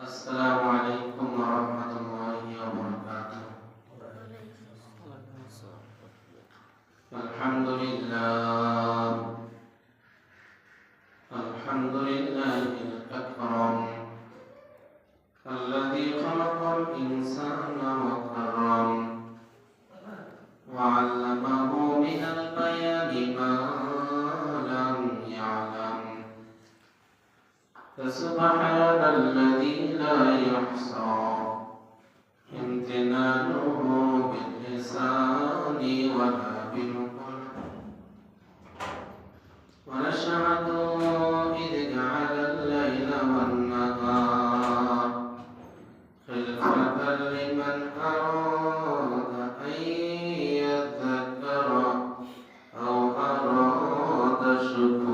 السلام عليكم ورحمة الله وبركاته الحمد لله الحمد لله الأكرم الذي خلق الإنسان وكرم وعلمه من البيان ما لم يعلم فسبحان الذي الله يحصى امتنانه باللسان ولا بالقلب ونشهد إذ جعل الليل والنهار خلفة لمن أراد أن يذكر أو أراد شكورا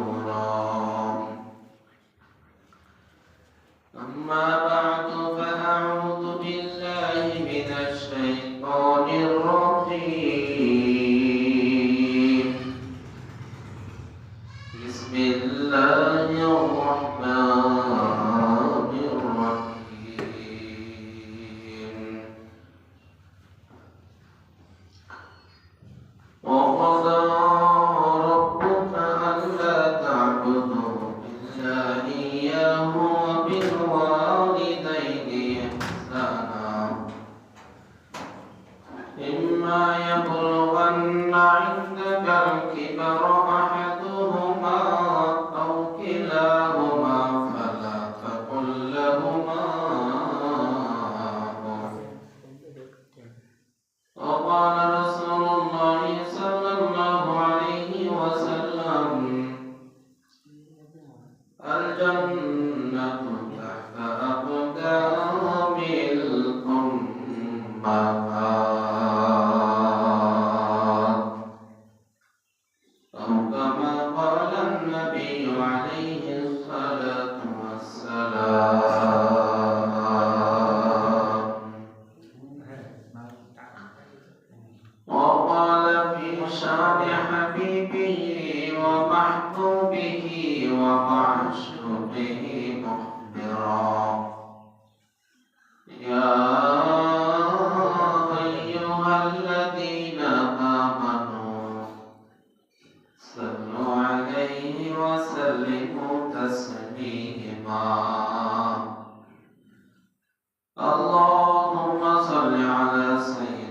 اللهم صل على سيدنا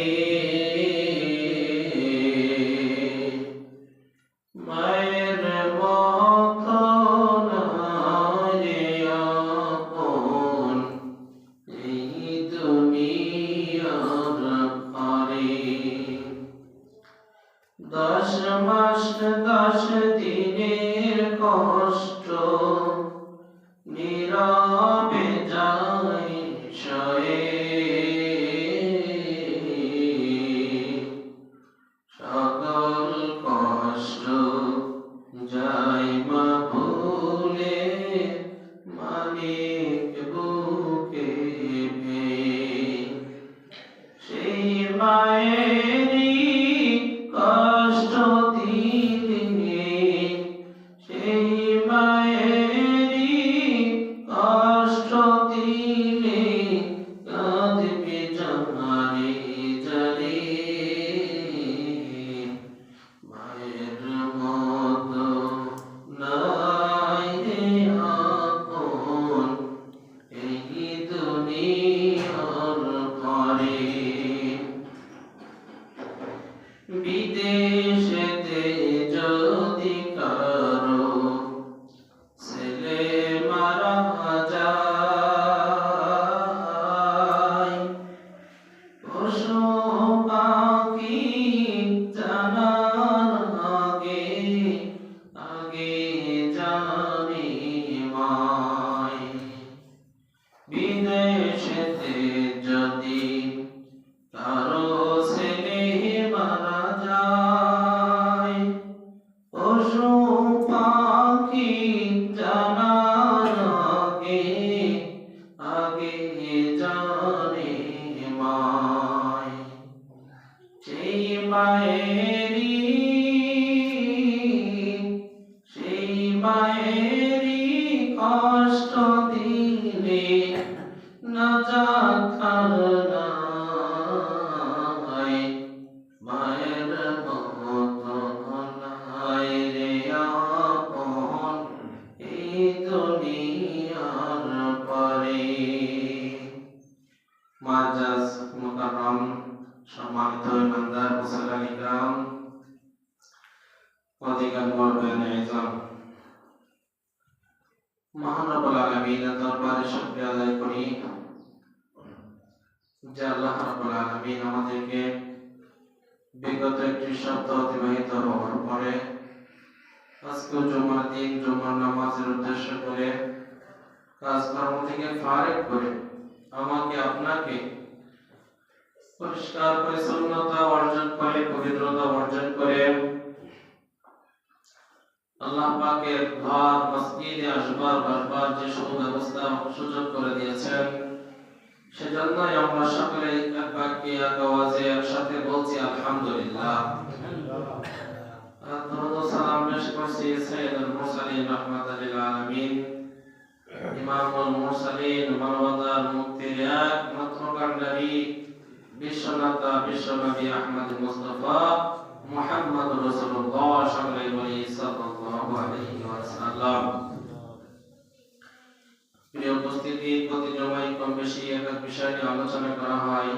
কারে বিগত একটি সপ্তাহ অতিবাহিত হওয়ার পরে আজকে জুমার দিন, জুমার নামাজের উদ্দেশ্য করে কাজকর্ম থেকে ফারেক করে আমাকে আপনাকে পরিষ্কার পরিচ্ছন্নতা অর্জন করে, পবিত্রতা অর্জন করে আল্লাহ পাকের ঘর, মসজিদে আসবার, বসবার যে সুব্যবস্থা সুযোগ করে দিয়েছেন। সেজন্যই আমরা সকলে এক বাক্যে, এক আওয়াজে একসাথে বলছি, আলহামদুলিল্লাহ। দরুদ ও সালাম পেশ করছি সাইয়্যিদুল মুরসালিন রাহমাতুল সাল্লাল্লাহু আলাইহি ওয়াসাল্লাম। প্রিয় উপস্থিতি, প্রতি জমাই কম বেশি এক এক বিষয় আলোচনা করা হয়।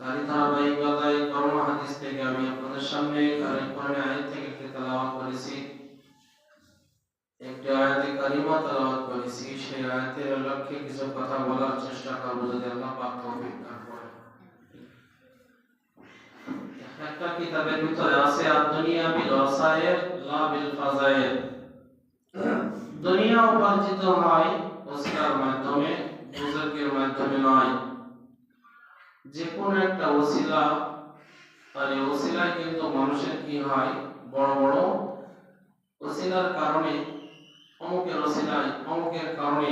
তারই ধারাবাহিকতায় করোনা হাদিস থেকে আমি আপনাদের সামনে কারিম কোরআনে আয়াত থেকে একটি তেলাওয়াত করেছি। একটি আয়াতে কারিমা তেলাওয়াত করেছি। সেই আয়াতের লক্ষ্যে কিছু কথা বলার চেষ্টা করব যদি আল্লাহ পাক তৌফিক দান একটা কিতাবের ভিতরে আছে আর দুনিয়া বিল ওয়াসায়ের লা বিল ফাজায়ের। দুনিয়া উপার্জিত হয় ওসিলার মাধ্যমে, বুজুর্গের মাধ্যমে নয়। যে কোন একটা ওসিলা আর এই ওসিলায় কিন্তু মানুষের কি হয়? বড় বড় ওসিলার কারণে, অমুকের ওসিলায়, অমুকের কারণে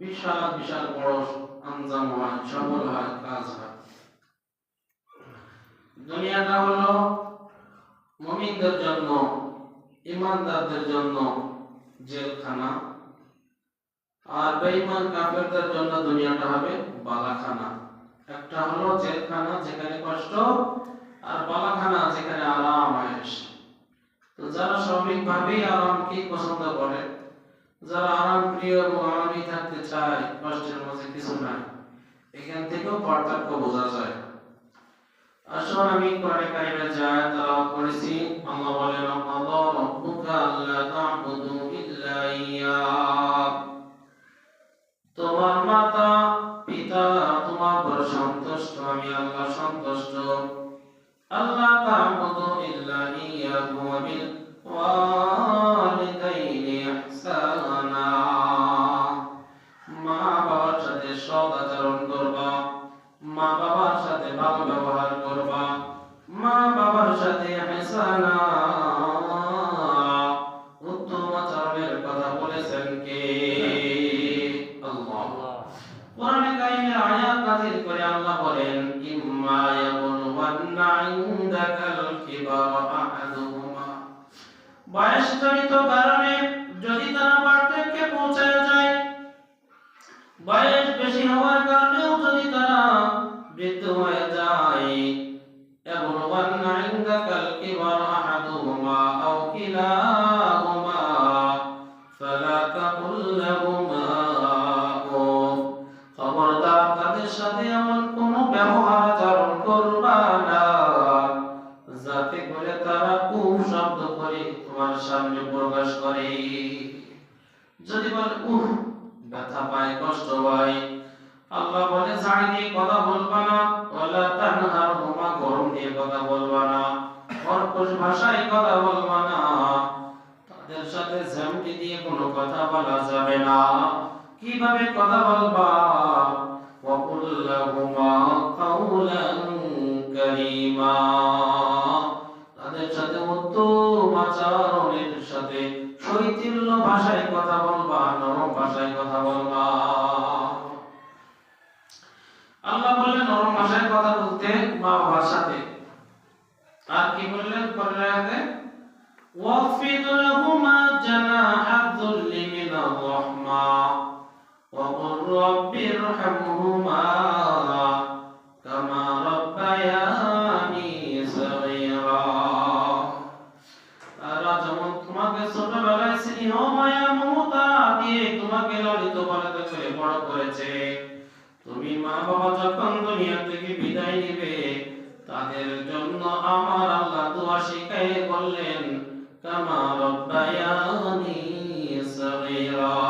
বিশাল বিশাল বড় আঞ্জাম হয়, সফল হয়, কাজ হয়। দুনিয়াটা হলো মুমিনদের জন্য, ইমানদারদের জন্য জেলখানা আর বেঈমান কাফেরদের জন্য দুনিয়াটা হবে বালাখানা। একটা হলো জেলখানা যেখানে কষ্ট, আর বালাখানা যেখানে আরাম, আয়েশ। তো যারা স্বাভাবিকভাবেই আরামকে পছন্দ করে? যারা আরাম প্রিয় এবং আরামই থাকতে চায়, কষ্টের মাঝে কিছু নাই। এখান থেকেও পার্থক্য বোঝা যায়। আসুন আমি কোরআনে কারিমে যায় তেলাওয়াত করেছি, আল্লাহ বলেন, আল্লাহ রাব্বুকা আল্লা তা'বুদু ইল্লা ইয়্যাহ তোমার মাতা, পিতা, তোমার উপর সন্তুষ্ট, আমি আল্লাহ সন্তুষ্ট। আল্লাহ তা'বুদু ইল্লা ইয়্যাহু ওয়া বিল ওয়ালিদাইনি ইহসানা মা বাবার সাথে সৎ আচরণ করবা, মা বাবার সাথে ভালো ব্যবহার করবা, মা বাবার সাথে হেসানা বলবা গরম দিয়ে কথা কর্কশ ভাষায় কথা তাদের সাথে দিয়ে কোনো কথা বলা যাবে না। কীভাবে কথা বলবা? তাদের সাথে উত্তম আচরণের সাথে শৈথিল্য ভাষায় কথা বলবা, নরম ভাষায় কথা বলবা আল্লাহ বললেন নরম ভাষায় কথা বলতে মা ভাষাতে। আর কি বললেন পরের আয়াতে? ওয়াফিদ লাহুমা জানাহা যুল্লি রাহমা ওয়া কুল রাব্বি ইরহামহুমা কামা রাব্বায়ানি সাগীরা তোমাকে ছোটবেলায় স্নেহ, মায়া, মমতা দিয়ে তোমাকে লালিত পালিত করে বড় করেছে তুমি মা বাবা যখন দুনিয়া থেকে বিদায় নিবে, তাদের জন্য আমার আল্লাহ দোয়া শিখাই বললেন, কামা রব্বায়ানি সগীরা।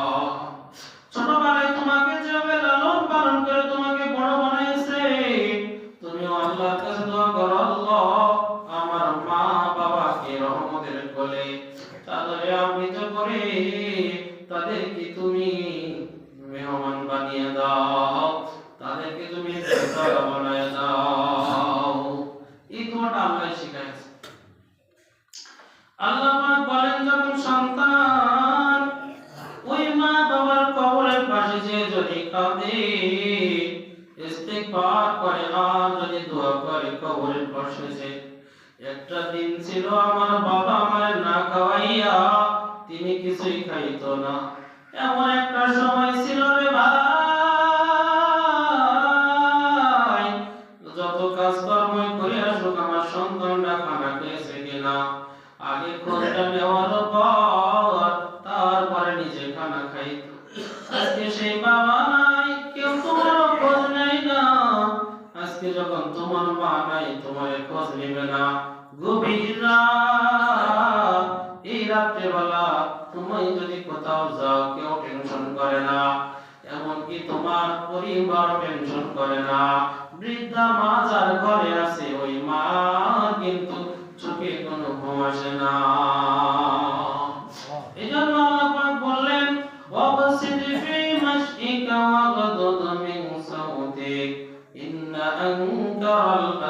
তিনি কিছুই খাইত না। এমন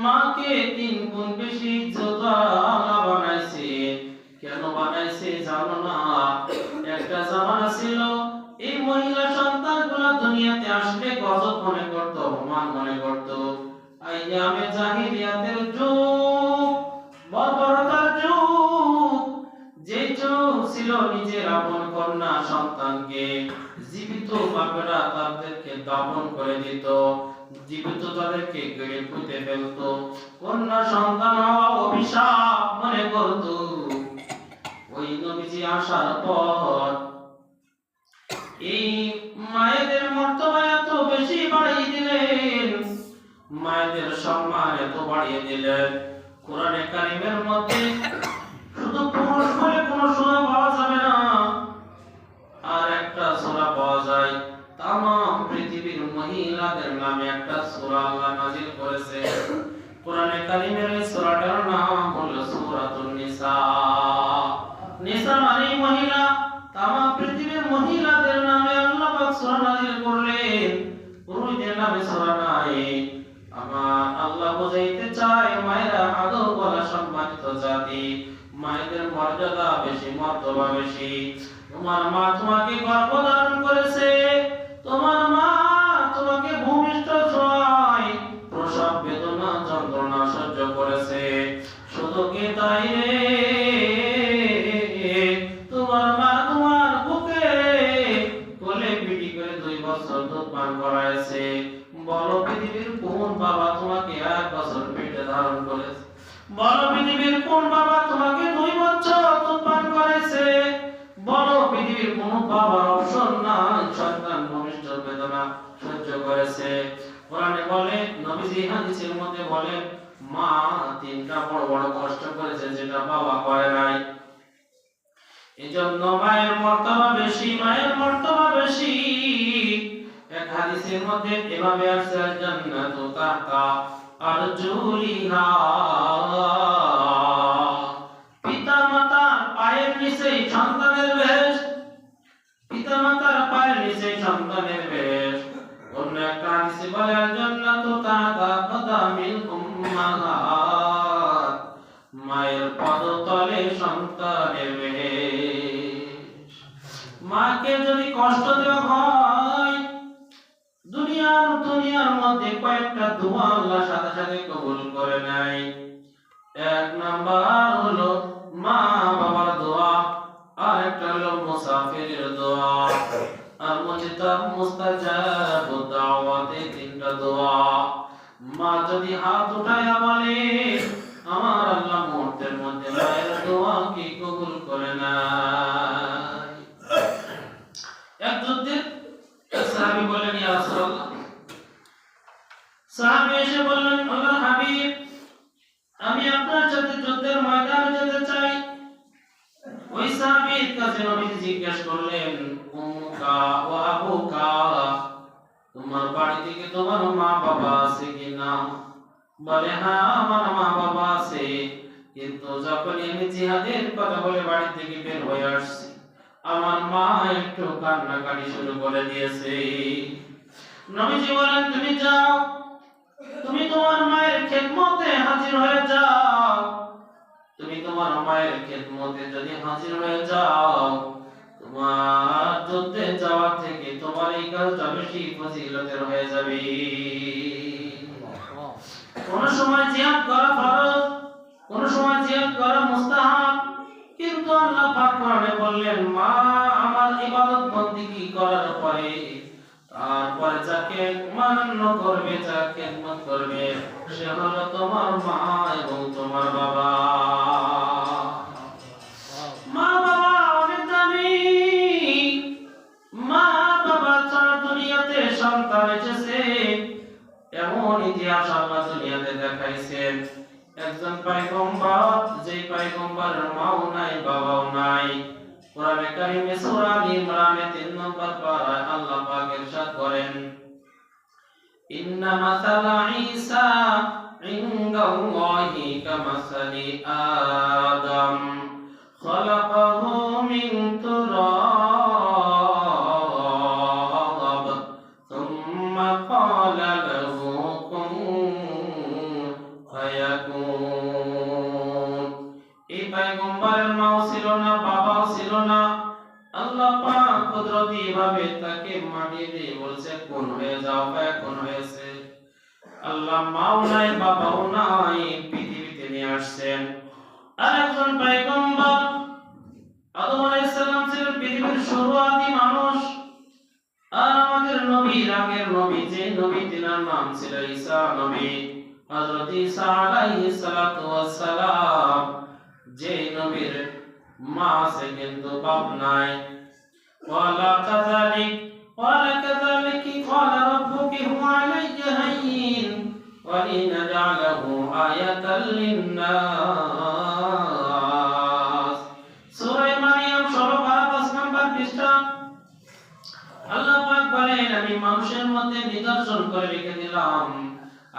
মাকে তিন গুণ বেশি আল্লাহ বানাইছে। কেন বানাইছে জানো না? একটা জামানা ছিল, এই মহিলা সন্তানগুলো দুনিয়াতে আসলে গজব মনে করত, অপমান মনে করত। আইয়ামে জাহিলিয়াতের যুগ বর্বরতার যুগ যে যুগ ছিল নিজের আপন কন্যা সন্তানকে। জীবিত বাপেরা তাদেরকে দাপন করে দিত, জীবিত তাদেরকে গেড়ে পুঁতে ফেলতো। কন্যা সন্তান হওয়া অভিশাপ মনে করত। ওই নবীজি আসার পর এই মায়েদের মর্তবা এত বেশি বাড়িয়ে দিলেন, মায়েদের সম্মান এত বাড়িয়ে দিলেন। কোরআনে কারিমের মধ্যে শুধু পুরুষ বলে কোনো সূরা পাওয়া যায়। তাম পৃথিবীর মহিলাদের নামে একটা সূরা আল্লাহ নাজিল করেছে। কোরআনে কারিমের এই সূরাটার নাম হলো সূরাতুন নিসা। নিসা মানে মহিলা। তাম পৃথিবীর মহিলাদের নামে আল্লাহ পাক সূরা নাজিল করলেন। পুরুষদের নামে সূরা নাই। আমার আল্লাহ বোঝাইতে চায়, মায়েরা আদৌ বলা সম্মানিত জাতি। মায়েদের মর্যাদা বেশি মর্তবা বেশি। তোমার মা তোমাকে গর্ভধারণ করেছে। তোমার এভাবে আসছে জান্নাতু তাহতা আরজুলিহা পিতা মাতার পায়ের নিচেই সন্তানের বেশ। পিতা মাতার পায়ের নিচেই সন্তানের বেশ। অন্য একটা হাদিসে বলে জান্নাতু তাহতা কদামিল উম্মাহাত মায়ের পদতলে সন্তানের বেশ। মাকে যদি কষ্ট দেওয়া হয় মধ্যে কয়েকটা দোয়া আল্লাহ সাথে সাথে কবুল করে নাই এক নাম্বার হলো মা বাবার দোয়া আর একটা হলো মুসাফিরের দোয়া আর মুজিতাব মুস্তাজাব দাওয়াতে তিনটা দোয়া মা যদি হাত উঠায়া বলে, আমার আল্লাহ মুহূর্তের মধ্যে মায়ের দোয়া কি কবুল করে না এক যুদ্ধের এক সাহাবী বললেন ইয়া রাসূলুল্লাহ সাহাবী এসে বললেন, আল্লাহর হাবিব, আমি আপনার সাথে যুদ্ধের ময়দানে যেতে চাই। ওই সাহাবীর কাছে নবীজি জিজ্ঞেস করলেন উম্মুকা ওয়া আবুকা, তোমার বাড়ি থেকে তোমার মা বাবা আছে কিনা বলে হ্যাঁ আমার মা বাবা আছে। কিন্তু যখন আমি জিহাদের কথা বলে বাড়ি থেকে বের হয়ে আসছি, আমার মা একটু কান্নাকাটি শুরু করে দিয়েছে। নবীজি বলেন, তুমি যাও। তুমি তোমার মায়ের খেদমতে হাজির হয়ে যাও। তুমি তোমার মায়ের খেদমতে যদি হাজির হয়ে যাও, তোমার যুদ্ধে যাওয়া থেকে তোমার এই কাজটা বেশি ফজিলতের হয়ে যাবে। কোন সময় জিহাদ করা ফরজ, কোন সময় জিহাদ করা মুস্তাহাব, কিন্তু আল্লাহ পাক কোরআনে বললেন, মা, আমার ইবাদত বন্দেগী করার পরে তারপরে যাকে মান্য করবে, যাকে খেদমত করবে, সে হলো তোমার মা এবং তোমার বাবা। দুনিয়াতে সন্তান এমন ইতিহাস একজন পয়গম্বর যে পয়গম্বরের মাও নাই, বাবাও নাই। কোরআনে কারিমে সূরা ইমরানে 3 নম্বর পারায় আল্লাহ পাক ইরশাদ করেন ইন্না মাসালা ঈসা ইনদাল্লাহি কামাসালি আদম, খলাকাহু মিন তুরাব পয়গম্বরের মাও ছিল না, বাবাও ছিল না। আল্লাহ পাক কুদরতি ভাবে তাকে মাটিয়ে দিয়ে বলছে কোন হয়ে যাও এখন হয়েছে। আল্লাহ মাও নাই, বাবাও নাই, পৃথিবীতে নিয়ে আসছেন। আরেকজন পয়গম্বর, আদম আলাইহিস সালাম ছিলেন পৃথিবীর শুরুয়াতি মানুষ। আর আমাদের নবী, আগের নবী যে নবী, তিনার নাম ছিল ঈসা নবী। হযরত ঈসা আলাইহিস সালাতু ওয়াস সালাম। যে নবীর মা আছে কিন্তু বাপ নাই। ওয়ালা কাযালিক ওয়ালা কাযালিক ক্বালা রাব্বুকি হুয়া আলাইহি হাইন? ওয়া লিনাজআলহু আয়াতাল লিন্নাস। সূরা মারইয়াম 16 পারা 5 নম্বর পৃষ্ঠা। আল্লাহ পাক বলেন, আমি মানুষের মধ্যে নিদর্শন করে রেখে দিলাম।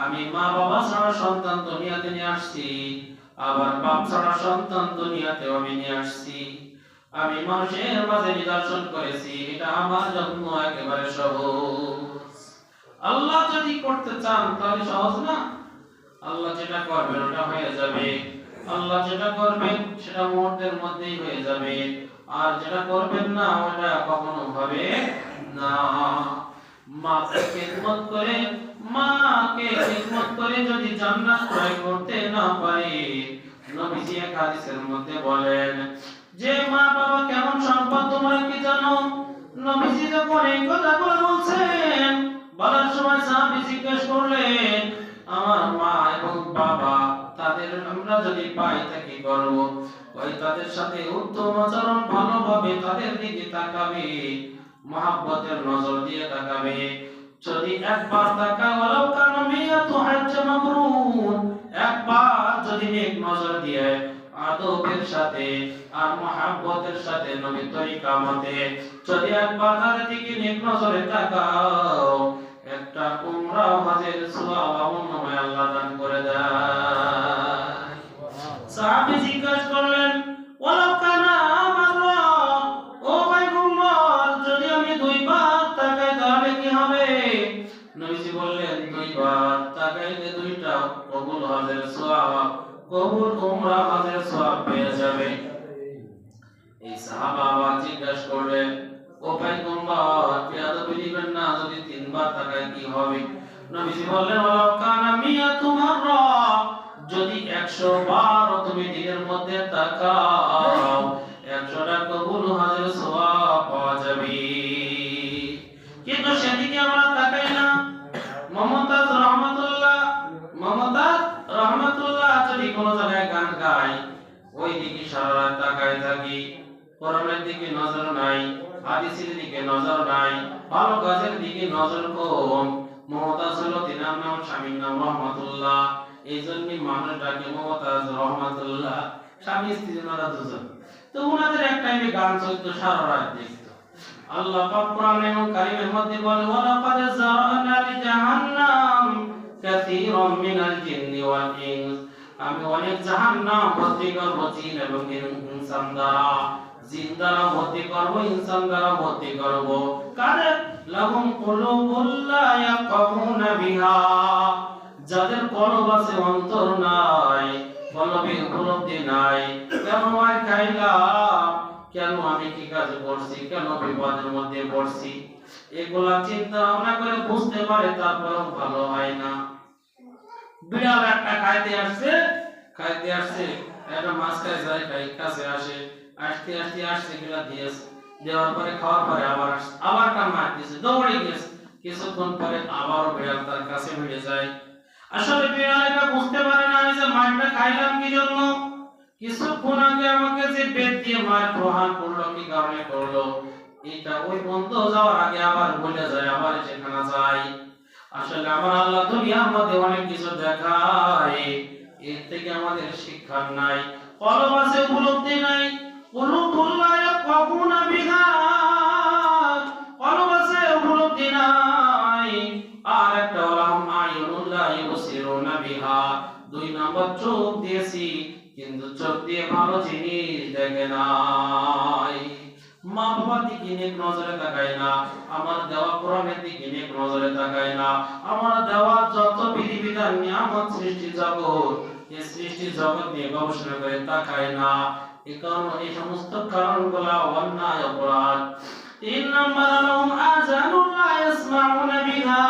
আমি মা বাবা ছাড়া সন্তান দুনিয়াতে নিয়ে আসছি। আবার বাপ ছাড়া সন্তান দুনিয়াতে আমি নিয়ে আসছি। আমি মানুষের মাঝে নিদর্শন করেছি, এটা আমার জন্য একেবারে সহজ। আল্লাহ যদি করতে চান তাহলে সহজ না? আল্লাহ যেটা করবেন ওটা হয়ে যাবে। আল্লাহ যেটা করবেন সেটা মুহূর্তের মধ্যেই হয়ে যাবে। আর যেটা করবেন না, ওটা কখনো হবে না। মাকে খেদমত করে মাকে খেদমত করে যদি জান্নাত ক্রয় করতে না পারে, নবীজি এক হাদিসের মধ্যে বলেন, যে মা বাবা কেমন সম্পদ তোমরা কি জানো? নবীজি যখন এই কথাগুলো বলছেন, বলার সময় সাহাবী জিজ্ঞেস করলেন, আমার মা এবং বাবা তাদের আমরা যদি পাই তা করব? ওই তাদের সাথে উত্তম আচরণ ভালোভাবে তাদের দিকে তাকাবে, মহাব্বতের নজর দিয়ে তাকাবে। একবার তাকা ওয়ালাউ কানা মিয়াতু হজ্জ মাবরুর একবার যদি নেক নজর দিয়ে আদবের সাথে আর মহাব্বতের সাথে নবী তরিকা মতে যদি একবার তাদের দিকে নেক নজরে তাকাও, একটা উমরা হজের সওয়াব আমল নামায় আল্লাহ দান করে দেয়। সাহাবী জিজ্ঞাসা করলেন ওয়ালাউ কবুল উমরা হজের সওয়াব পেয়ে যাবে। এই সাহাবা আবার জিজ্ঞাসা করলেন, ও না যদি তিনবার কি হবে? নবীজি বললেন, ওয়ালাউ কানা যদি 100 বার তুমি দিনের মধ্যে তাকাও 100 টা কবুল হজের সওয়াব এই জন্যই মানুষ ডাকে মমতাজ রহমাতুল্লাহ স্বামী স্ত্রী ওনারা দুজন, তো ওনাদের এক টাইমে গান চলতো সারা রাত দেখতো। আল্লাহ পাক এবং কারিমের মধ্যে বলে, ওয়ালাকাদ জারানা লিজাহান্নাম কাসীরাম মিনাল জিন্নি ওয়াল ইনস। আমি অনেক জাহান্নাম ভর্তি করব, জিন এবং ইনসান দ্বারা। জিন দ্বারা ভর্তি করব, ইনসান দ্বারা ভর্তি করব। কাদের? লাহুম কুলুবুল লা ইয়াফকাহুনা বিহা। যাদের কলব আছে অন্তর নাই কলবে উপলব্ধি নাই, কেন আর খাইলাম কেন আমি কি কাজ করছি? কেন বিপদের মধ্যে পড়ছি? এগুলা চিন্তা ভাবনা করে বুঝতে পারে তারপরেও ভালো হয় না। বিড়াল একটা খাইতে আসছে খাইতে আসছে, একটা মাছ খাই যায় খাই, কাছে আসে, আসতে আসতে আসছে বিড়াল দিয়েছে। দেওয়ার পরে খাওয়ার পরে আবার আবার মার দিয়েছে দৌড়ে গেছে। কিছুক্ষণ পরে আবারও বিড়াল তার কাছে ভিড়ে যায়। আসলে বিড়াল এটা বুঝতে পারে না যে মারটা খাইলাম কি জন্য? কিছুক্ষণ আগে আমাকে যে পেট দিয়ে মার প্রহার করল, কি কারণে করল? এটা ওই বন্ধ যাওয়ার আগে আবার বলে যায়, আবার সেখানে যায়। আসলে আমার আল্লাহ দুনিয়ার মধ্যে অনেক কিছু দেখায়। এর থেকে আমাদের শিক্ষা নাই কলম আছে উপলব্ধি নাই। কুলুবুল্লাহ ইয়াফকাহুনা বিহা একটা ওলাম আয়ুনুল্লাহ ইউসিরুনা বিহা। দুই নম্বর চোখ দিয়েছি কিন্তু চোখ দিয়ে ভালো জিনিস দেখে নাই। মা বাবার দিকে নেক নজরে তাকায় না, আমার দেওয়া কোরআনের দিকে নেক নজরে তাকায় না। আমার দেওয়া যত বিধিবিধান নিয়ামত সৃষ্টি জগৎ এই সৃষ্টি জগৎ নিয়ে গবেষণা করে তাকায় না। এই কারণ এই সমস্ত কারণগুলা অন্যায় অপরাধ। তিন নম্বর আজানুল্লাহ ইয়াসমাউনা বিহা।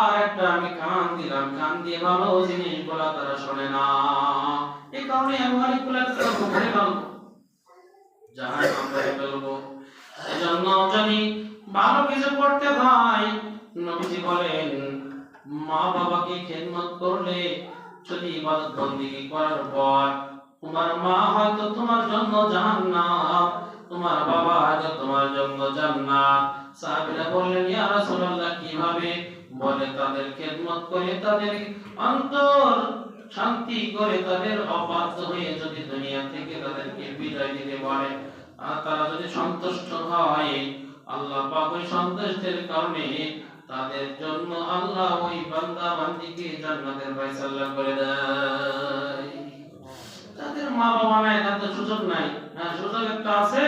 আর একটা আমি কান দিলাম। কান দিয়ে ভালো জিনিসগুলো তারা শোনে না। এই কারণে আমি গেল জাহান আমরা ভালো কিছু করতে হয়, নবীজি বলেন, মা বাবাকে খেদমত করলে যদি ইবাদত করার পর, তোমার মা হয়তো তোমার জন্য জাহান্নাম, তোমার বাবা হয়তো তোমার জন্য জান্নাত। সাহাবীরা বললেন, ইয়া রাসূলুল্লাহ, কীভাবে বলে তাদের খেদমত করে, তাদের অন্তর শান্তি করে, তাদের অবাধ্য হয়ে যদি দুনিয়া থেকে তাদেরকে বিদায় দিতে পারে, আর তারা যদি সন্তুষ্ট হয়, আল্লাহ পাক ওই সন্তুষ্টের কারণে তাদের জন্য আল্লাহ ওই বান্দা বান্দিকে জান্নাতের ফয়সালা করে দেয়। তাদের মা বাবা নাই, তাদের সুযোগ নাই। হ্যাঁ সুযোগ একটা আছে।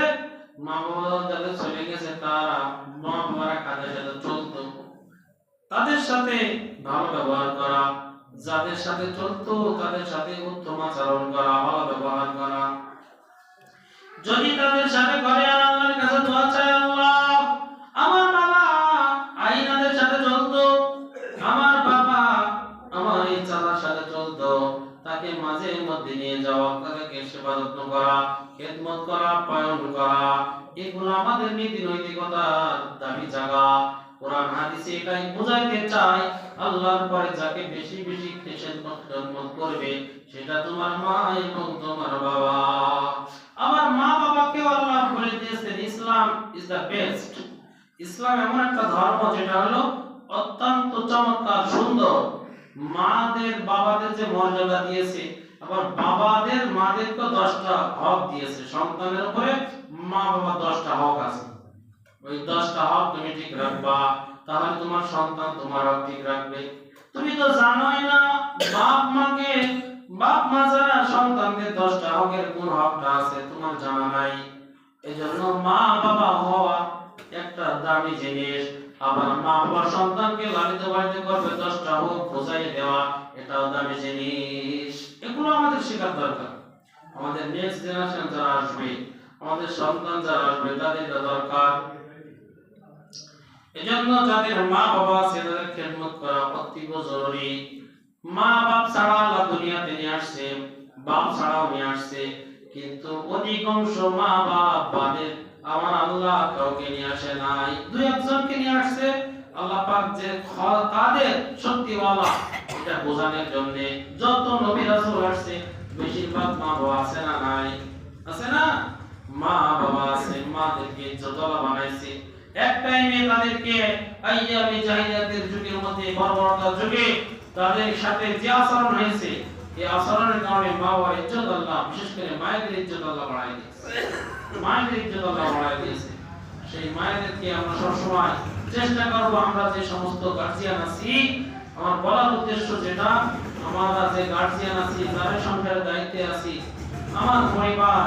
মা বাবা যাদের চলে গেছে, তারা মা বাবারা কাদের সাথে চলতো। তাদের সাথে ভালো ব্যবহার করা, যাদের সাথে চলতো, তাদের সাথে উত্তম আচরণ করা, ভালো ব্যবহার করা। যদি তাদের সাথে করে আল্লাহর কাছে দোয়া চাই আল্লাহ, আমার বাবা সাথে চলতো, আমার বাবা আমার এই চালার সাথে চলতো, তাকে মাঝে মধ্যে নিয়ে যাওয়া, তাদেরকে সেবা যত্ন করা, খেদমত করা, পালন করা, এগুলো আমাদের নীতি নৈতিকতার দাবি জাগা। কোরআন, হাদিসে এটাই আল্লাহর পরে যাকে বেশি বেশি করবে, সেটা তোমার মা এবং তোমার বাবা। আমার মা বাবাকে আল্লাহ বলে দিয়েছেন, ইসলাম ইজ দ্য বেস্ট ইসলাম এমন একটা ধর্ম যেটা হলো অত্যন্ত চমৎকার, সুন্দর। মাদের বাবাদের যে মর্যাদা দিয়েছে, আবার বাবাদের মাদেরকে দশটা হক দিয়েছে। সন্তানের উপরে মা বাবা দশটা হক আছে। দশটা হক তুমি ঠিক রাখবা, তাহলে তোমার সন্তান তোমার হক ঠিক রাখবে। তুমি তো জানোই না, বাপ মাকে, বাপ মা যারা সন্তানদের দশটা হকের কোন হকটা আছে, তোমার জানা নাই। এজন্য মা বাবা হওয়া একটা দামি জিনিস। আবার মা বাবা সন্তানকে লালিত পালিত করবে, দশটা হোক বোঝাই দেওয়া, এটাও দামি জিনিস। এগুলো আমাদের শেখার দরকার। আমাদের নেক্সট জেনারেশন যারা আসবে, আমাদের সন্তান যারা আসবে তাদের দরকার। এজন্য যাদের মা বাবা আছে তাদের খেদমত করা অতীব জরুরি। মা বাপ ছাড়া আল্লাহ দুনিয়াতে নিয়ে আসছে, বাপ ছাড়াও নিয়ে আসছে। কিন্তু অধিকাংশ মা বাপ বাদে আমার আল্লাহ কাউকে নিয়ে আসে নাই। দুই একজনকে নিয়ে আসছে, আল্লাহ পাক যে কাদের সত্যিওয়ালা এটা বোঝানোর জন্য যত নবী রাসূল আসছে, বেশিরভাগ মা বাবা আছে না নাই? আছে না? মা বাবা আছে, মাদেরকে ইজ্জতওয়ালা বানাইছে এক টাইমে তাদেরকে আইয়ামে জাহিলিয়াতের যুগের মধ্যে বর্বরতার যুগে তাদের সাথে যে আচরণ হয়েছে, এই আচরণের কারণে মা বাবার ইজ্জত আল্লাহ বিশেষ করে মায়েদের ইজ্জত আল্লাহ বাড়াই দিয়েছে। মায়েদের ইজ্জত আল্লাহ বাড়াই দিয়েছে। সেই মায়েদেরকে আমরা সবসময় চেষ্টা করব আমরা যে সমস্ত গার্জিয়ান আছি, আমার বলার উদ্দেশ্য যেটা, আমরা যে গার্জিয়ান আছি যারা সংসারের দায়িত্বে আছি, আমার পরিবার,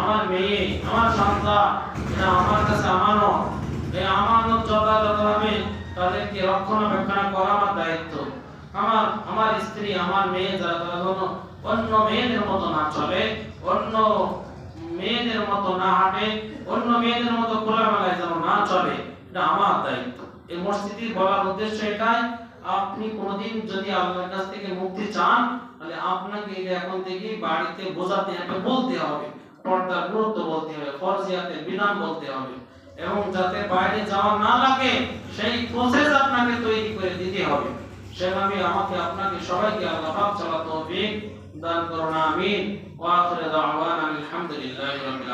আমার মেয়ে, আমার সন্তান এটা আমার কাছে আমানত এই আমানত যথাযথভাবে তাদেরকে রক্ষণাবেক্ষণ করা আমার দায়িত্ব। আমার আমার স্ত্রী, আমার মেয়ে যারা, তারা যেন অন্য মেয়েদের মতো না চলে, অন্য মেয়েদের মতো না হাঁটে, অন্য মেয়েদের মতো খোলামেলায় যেন না চলে, এটা আমার দায়িত্ব। এই মসজিদে বলার উদ্দেশ্য এটাই, আপনি কোনোদিন যদি আল্লাহর কাছ থেকে মুক্তি চান, তাহলে আপনাকে এটা এখন থেকে বাড়িতে বোঝাতে হবে, বলতে হবে। পর্দার গুরুত্ব বলতে হবে, ফরজিয়াতের বিধান বলতে হবে। এবং যাতে বাইরে যাওয়া না লাগে, সেই প্রসেস আপনাকে তৈরি করে দিতে হবে। সেভাবে আমাকে, আপনাকে সবাইকে আল্লাহ পাক চালাতে হবে দান করুন, আমিন। ওয়া আখির দাওয়ানা আলহামদুলিল্লাহি রাব্বিল